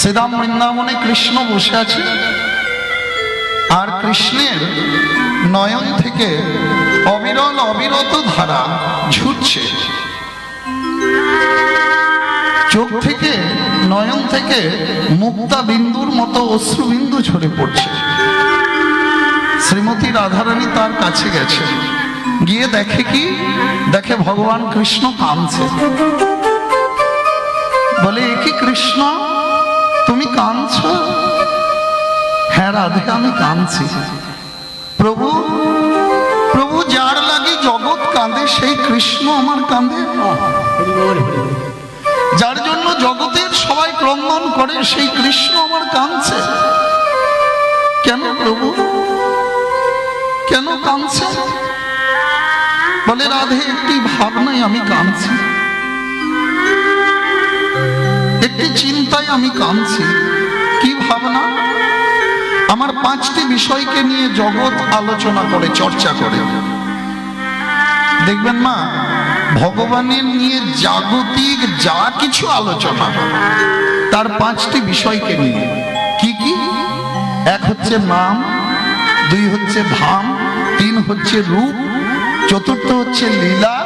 শ্রীরাম বৃন্দাবনে কৃষ্ণ বসে আছে। আর কৃষ্ণের নয়ন থেকে অবিরল অবিরত ধারা ঝুটছে চোখ থেকে, নয়ন থেকে মুক্তা বিন্দুর মতো অশ্রুবিন্দু ঝরে পড়ছে। শ্রীমতী রাধারানী তার কাছে গেছে। গিয়ে দেখে কি? দেখে ভগবান কৃষ্ণ কামছে বলে, এ কি কৃষ্ণ? তুমি কাঁদছ? হ্যাঁ রাধে আমি কাঁদছি। প্রভু প্রভু, যার লাগে জগৎ কাঁদে, সেই কৃষ্ণ আমার কাঁদে। যার জন্য জগতের সবাই ক্রন্দন করে, সেই কৃষ্ণ আমার কাঁদছে। কেন প্রভু? কেন কাঁদছে? বলে, রাধে, একটি ভাবনায় আমি কাঁদছি। একটি চিন্তায় আমি কাঁদছি। কি ভাবনা? আমার পাঁচটি বিষয়কে নিয়ে জগৎ আলোচনা করে, চর্চা করে। দেখবেন মা, ভগবানের নিয়ে জাগতিক যা কিছু আলোচনা, তার পাঁচটি বিষয়কে নিয়ে। কি কি? এক হচ্ছে নাম, দুই হচ্ছে ধাম তিন হচ্ছে রূপ, চতুর্থ হচ্ছে লীলা,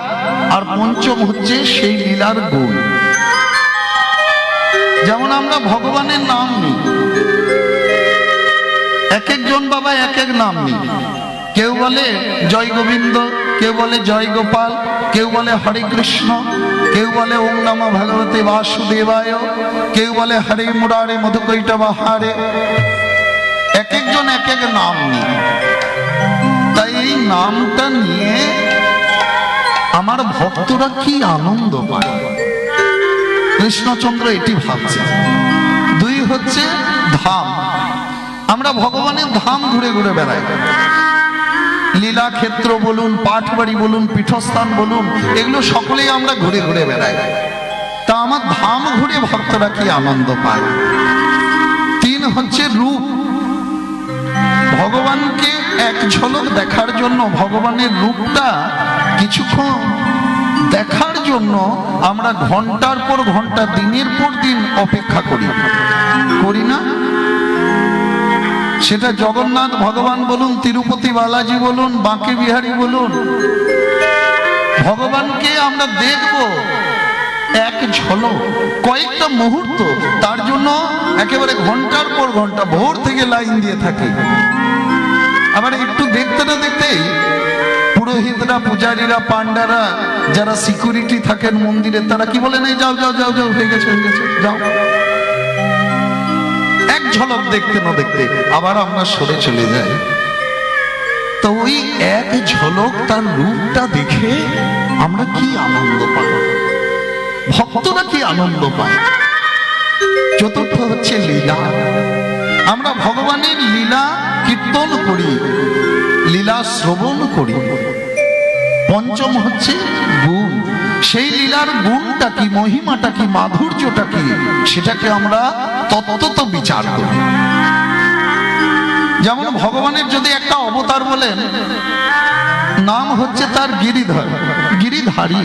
আর পঞ্চম হচ্ছে সেই লীলার গুণ। যেমন আমরা ভগবানের নাম নিই। এক একজন বাবা এক এক নাম নিই। কেউ বলে জয় গোবিন্দ, কেউ বলে জয় গোপাল, কেউ বলে হরে কৃষ্ণ, কেউ বলে ওম নম ভগবতে বাসুদেবায়, কেউ বলে হরে মুরারে মধুকৈটা হারে। এক একজন এক এক নাম নিই। তাই এই নামটা নিয়ে আমার ভক্তরা কি আনন্দ পায়? কৃষ্ণচন্দ্র এটি ভাবছে। দুই হচ্ছে ধাম। আমরা ভগবানের ধাম ঘুরে ঘুরে বেড়াই। লীলা ক্ষেত্র বলুন পাঠবাড়ি বলুন, পীঠস্থান বলুন, এগুলো সকলেই আমরা ঘুরে ঘুরে বেড়াই। তা আমার ধাম ঘুরে ভক্তরা কি আনন্দ পায়? তিন হচ্ছে রূপ। ভগবানকে এক ঝলক দেখার জন্য ভগবানের রূপটা কিছুক্ষণ দেখার জন্য আমরা ঘণ্টার পর ঘণ্টা, দিনের পর দিন অপেক্ষা করি। করি না? সেটা জগন্নাথ ভগবান বলুন, তিরুপতি বালাজি বলুন, বাঁকে বিহারী বলুন। ভগবানকে আমরা দেখব। এক ঝলক, কয়েকটা মুহূর্ত। তার জন্য একেবারে ঘণ্টার পর ঘণ্টা, ভোর থেকে লাইন দিয়ে থাকি। আবার একটু দেখতে না দেখতেই পুরোহিতরা পূজারীরা পান্ডারা যারা সিকিউরিটি থাকেন মন্দিরে, তারা কি বলে নেই, যাও যাও যাও যাও হয়ে গেছে হয়ে গেছে, যাও। এক ঝলক দেখতে না দেখতে আবার আমরা সরে চলে যাই। তো ওই এক ঝলক তার রূপটা দেখে আমরা কি আনন্দ পাই? ভক্তরা কি আনন্দ পায়? চতুর্থ হচ্ছে লীলা। আমরা ভগবানের লীলা কীর্তন করি, লীলা শ্রবণ করি। পঞ্চম হচ্ছে গুণ। সেই লীলার গুণটা কি, মহিমাটা কি, মাধুর্যটা কি, সেটাকে আমরা তত্ত্বত বিচার করি। যেমন ভগবানের যদি একটা অবতার বলেন, নাম হচ্ছে তার গিরিধর, গিরিধারী।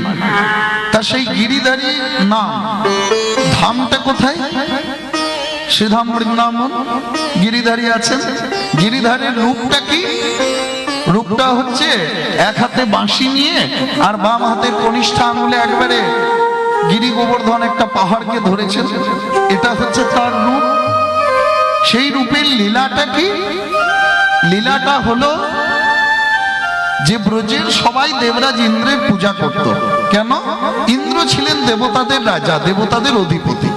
তা সেই গিরিধারী নাম, ধামটা কোথায়? শ্রীধাম বৃন্দাবন গিরিধারী আছেন। গিরিধারের রূপটা কি? রূপটা হচ্ছে এক হাতে বাঁশি নিয়ে আর বাম হাতের কনিষ্ঠা আঙুলে একবারে গিরি গোবর্ধন একটা পাহাড়কে ধরেছেন। এটা হচ্ছে তার রূপ। সেই রূপের লীলাটা কি? লীলাটা হলো যে ব্রজের সবাই দেবরাজ ইন্দ্রের পূজা করত। কেন? ইন্দ্র ছিলেন দেবতাদের রাজা, দেবতাদের অধিপতি।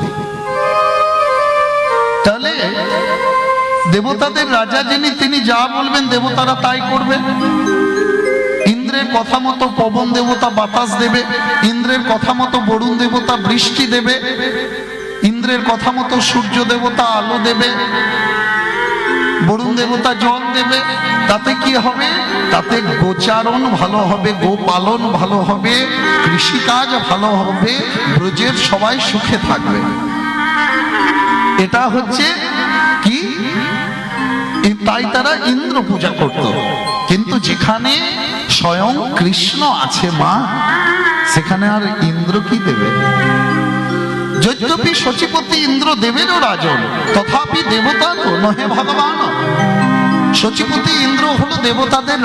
তাহলে দেবতাদের রাজা যিনি, তিনি যা বলবেন দেবতারা তাই করবে। ইন্দ্রের কথা মতো পবন দেবতা বাতাস দেবে, ইন্দ্রের কথা মতো বরুণ দেবতা বৃষ্টি দেবে, ইন্দ্রের কথা মতো সূর্য দেবতা আলো দেবে, বরুণ দেবতা জল দেবে, তাতে কি হবে? তাতে গোচারণ ভালো হবে, গোপালন ভালো হবে, কৃষিকাজ ভালো হবে, ব্রজের সবাই সুখে থাকবে। এটা হচ্ছে কি? তাই তারা ইন্দ্র পূজা করত। কিন্তু যেখানে স্বয়ং কৃষ্ণ আছে মা, সেখানে আর ইন্দ্র কি দেবে? যদি যদ্যপি সচিপতি ইন্দ্র দেবেরও রাজন, তথাপি দেবতা তো নহে ভগবান। সচিপতি ইন্দ্র হলো দেবতাদের।